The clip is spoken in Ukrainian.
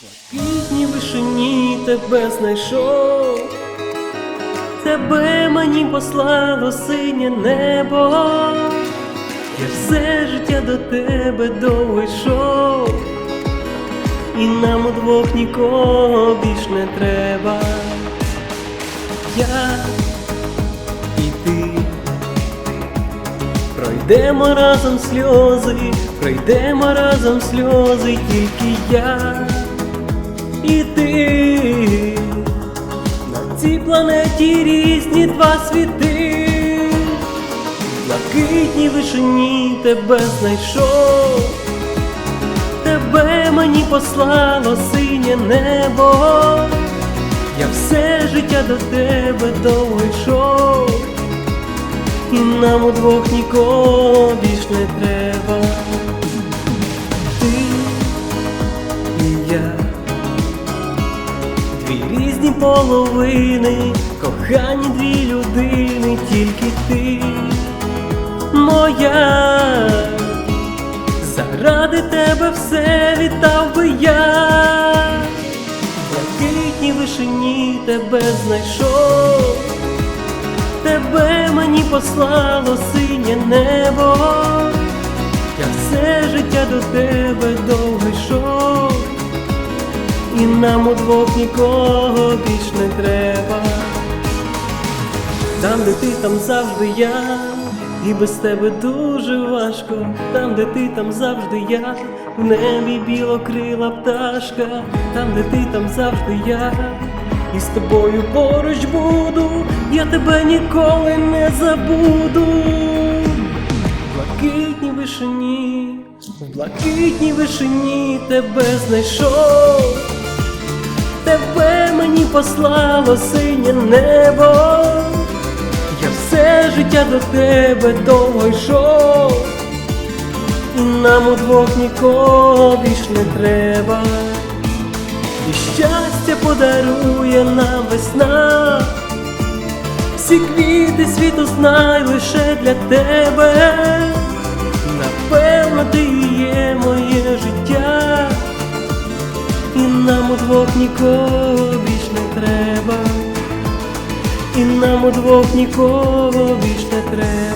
Квітні вишині тебе знайшов, тебе мені послало синє небо, я все життя до тебе довго йшов, і нам удвох нікого більш не треба. Я і ти. Пройдемо разом сльози, пройдемо разом сльози, тільки я і ти на цій планеті різні два світи, в блакитній вишині тебе знайшов, тебе мені послало синє небо, я все життя до тебе довго йшов, і нам удвох нікого більш не треба. Різні половини, кохані дві людини, тільки ти. Моя, заради тебе все віддав би я, блакитній вишині тебе знайшов, тебе мені послало синє небо, я все життя до тебе довго йшов і нам удвох нікого більш не треба. Там, де ти, там завжди я, і без тебе дуже важко. Там, де ти, там завжди я, в небі білокрила пташка, там, де ти, там завжди я, і з тобою поруч буду, я тебе ніколи не забуду. В блакитній вишині, в блакитній вишині тебе знайшов, тебе мені послало синє небо, я все життя до тебе довго йшов, і нам удвох нікого більш не треба, і щастя подарує нам весна. Всі квіти світу знай лише для тебе. Напевно, ти нікого більш не треба, і нам удвох нікого більш не треба.